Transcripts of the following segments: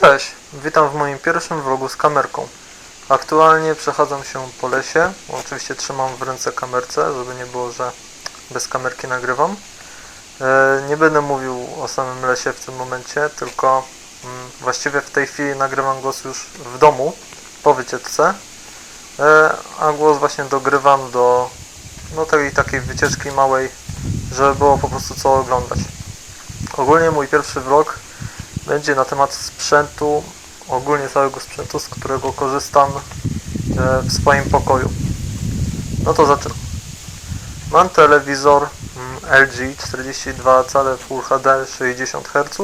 Cześć, witam w moim pierwszym vlogu z kamerką. Aktualnie przechadzam się po lesie. Oczywiście trzymam w ręce kamerce, żeby nie było, że bez kamerki nagrywam. E, Nie będę mówił o samym lesie w tym momencie, tylko mm, właściwie w tej chwili nagrywam głos już w domu, po wycieczce. E, A głos właśnie dogrywam do no, tej takiej wycieczki małej, żeby było po prostu co oglądać. Ogólnie mój pierwszy vlog będzie na temat sprzętu, ogólnie całego sprzętu, z którego korzystam e, w swoim pokoju. No to zaczynam. Mam telewizor mm, LG 42 cale Full HD 60 Hz.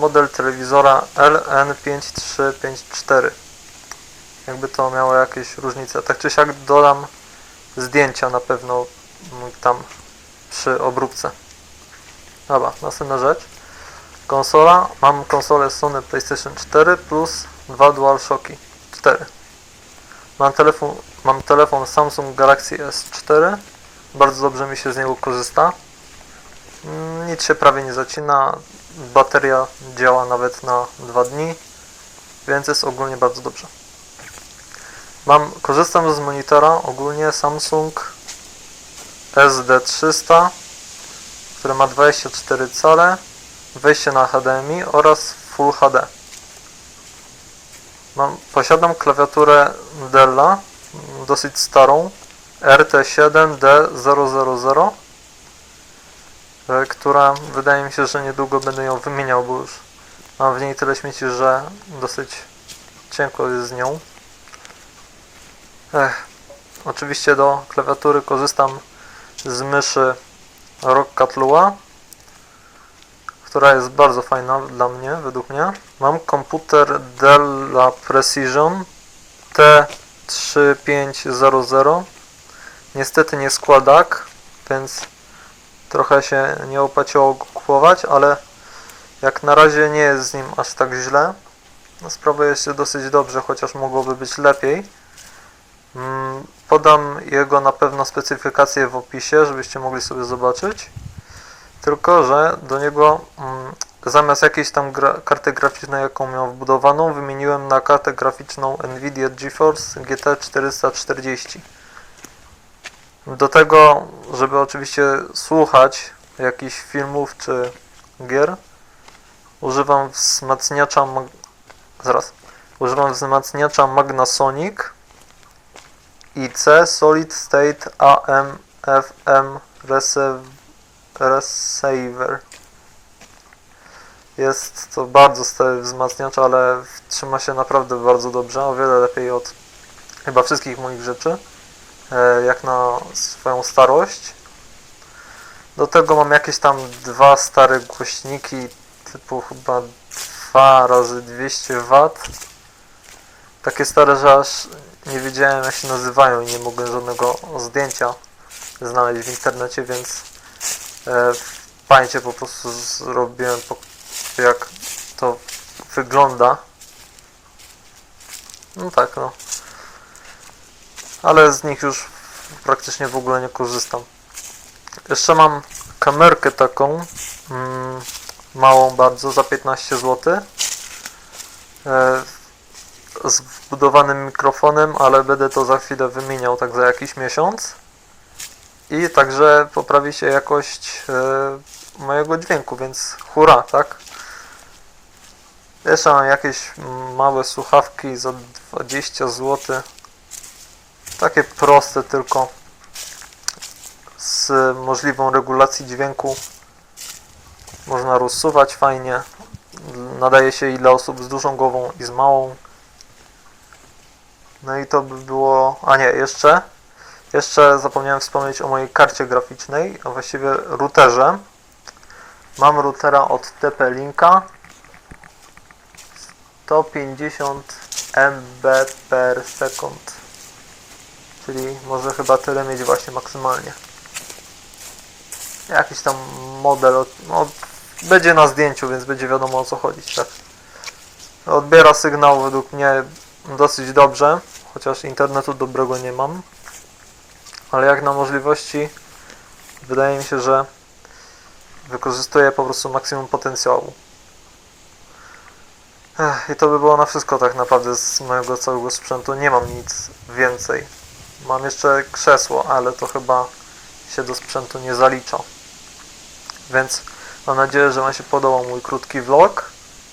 Model telewizora LN5354. Jakby to miało jakieś różnice. Tak czy siak dodam zdjęcia na pewno tam przy obróbce. Dobra, następna rzecz. Konsola. Mam konsolę Sony PlayStation 4 plus dwa DualShocki 4. Mam telefon, mam telefon Samsung Galaxy S4. Bardzo dobrze mi się z niego korzysta. Mm, Nic się prawie nie zacina. Bateria działa nawet na 2 dni, więc jest ogólnie bardzo dobrze. Mam, korzystam z monitora ogólnie Samsung SD300, który ma 24 cale wejście na HDMI oraz Full HD. Mam, posiadam klawiaturę Della, dosyć starą, RT7D000, e, która wydaje mi się, że niedługo będę ją wymieniał, bo już mam w niej tyle śmieci, że dosyć cienko jest z nią. Ech. Oczywiście do klawiatury korzystam z myszy Rockcat Lua która jest bardzo fajna dla mnie, według mnie. Mam komputer Dell Precision T3500. Niestety nie składak, więc trochę się nie opłaciło kupować, ale jak na razie nie jest z nim aż tak źle. No, sprawuje się dosyć dobrze, chociaż mogłoby być lepiej. Mm, Podam jego na pewno specyfikację w opisie, żebyście mogli sobie zobaczyć. Tylko, że do niego mm, zamiast jakiejś tam gra karty graficznej, jaką miał wbudowaną, wymieniłem na kartę graficzną Nvidia GeForce GT 440. Do tego, żeby oczywiście słuchać jakichś filmów czy gier, używam wzmacniacza mag- zaraz, używam wzmacniacza Magnasonic IC Solid State AM FM Receiver Receiver. Jest to bardzo stary wzmacniacz, ale trzyma się naprawdę bardzo dobrze, o wiele lepiej od chyba wszystkich moich rzeczy, e, jak na swoją starość. Do tego mam jakieś tam dwa stare głośniki typu chyba 2 razy 200 W. Takie stare, że aż nie wiedziałem jak się nazywają i nie mogłem żadnego zdjęcia znaleźć w internecie, więc w pańcie po prostu zrobiłem jak to wygląda. No tak, no. Ale z nich już praktycznie w ogóle nie korzystam. Jeszcze mam kamerkę taką, mm, małą bardzo, za 15 zł. E, z wbudowanym mikrofonem, ale będę to za chwilę wymieniał, tak za jakiś miesiąc i także poprawi się jakość e, mojego dźwięku, więc hura, tak? Jeszcze mam jakieś małe słuchawki za 20 zł. Takie proste tylko z możliwą regulacji dźwięku. Można rozsuwać fajnie. Nadaje się ile osób z dużą głową i z małą. No i to by było... A nie, jeszcze jeszcze zapomniałem wspomnieć o mojej karcie graficznej, a właściwie routerze. Mam routera od TP-Linka 150 MB per second. Czyli może chyba tyle mieć właśnie maksymalnie. Jakiś tam model, od- no, będzie na zdjęciu, więc będzie wiadomo o co chodzić, tak. Odbiera sygnał według mnie dosyć dobrze, chociaż internetu dobrego nie mam ale jak na możliwości wydaje mi się, że wykorzystuje po prostu maksimum potencjału. Ech, I to by było na wszystko tak naprawdę z mojego całego sprzętu. Nie mam nic więcej. Mam jeszcze krzesło, ale to chyba się do sprzętu nie zalicza. Więc mam nadzieję, że Wam się podobał mój krótki vlog.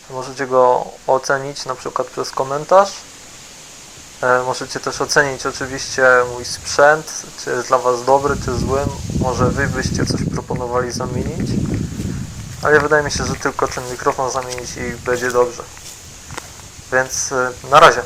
Możecie go ocenić na przykład przez komentarz. E, Możecie też ocenić oczywiście mój sprzęt, czy jest dla Was dobry, czy zły. Może Wy byście coś proponowali zamienić. Ale wydaje mi się, że tylko ten mikrofon zamienić i będzie dobrze. Więc y, na razie.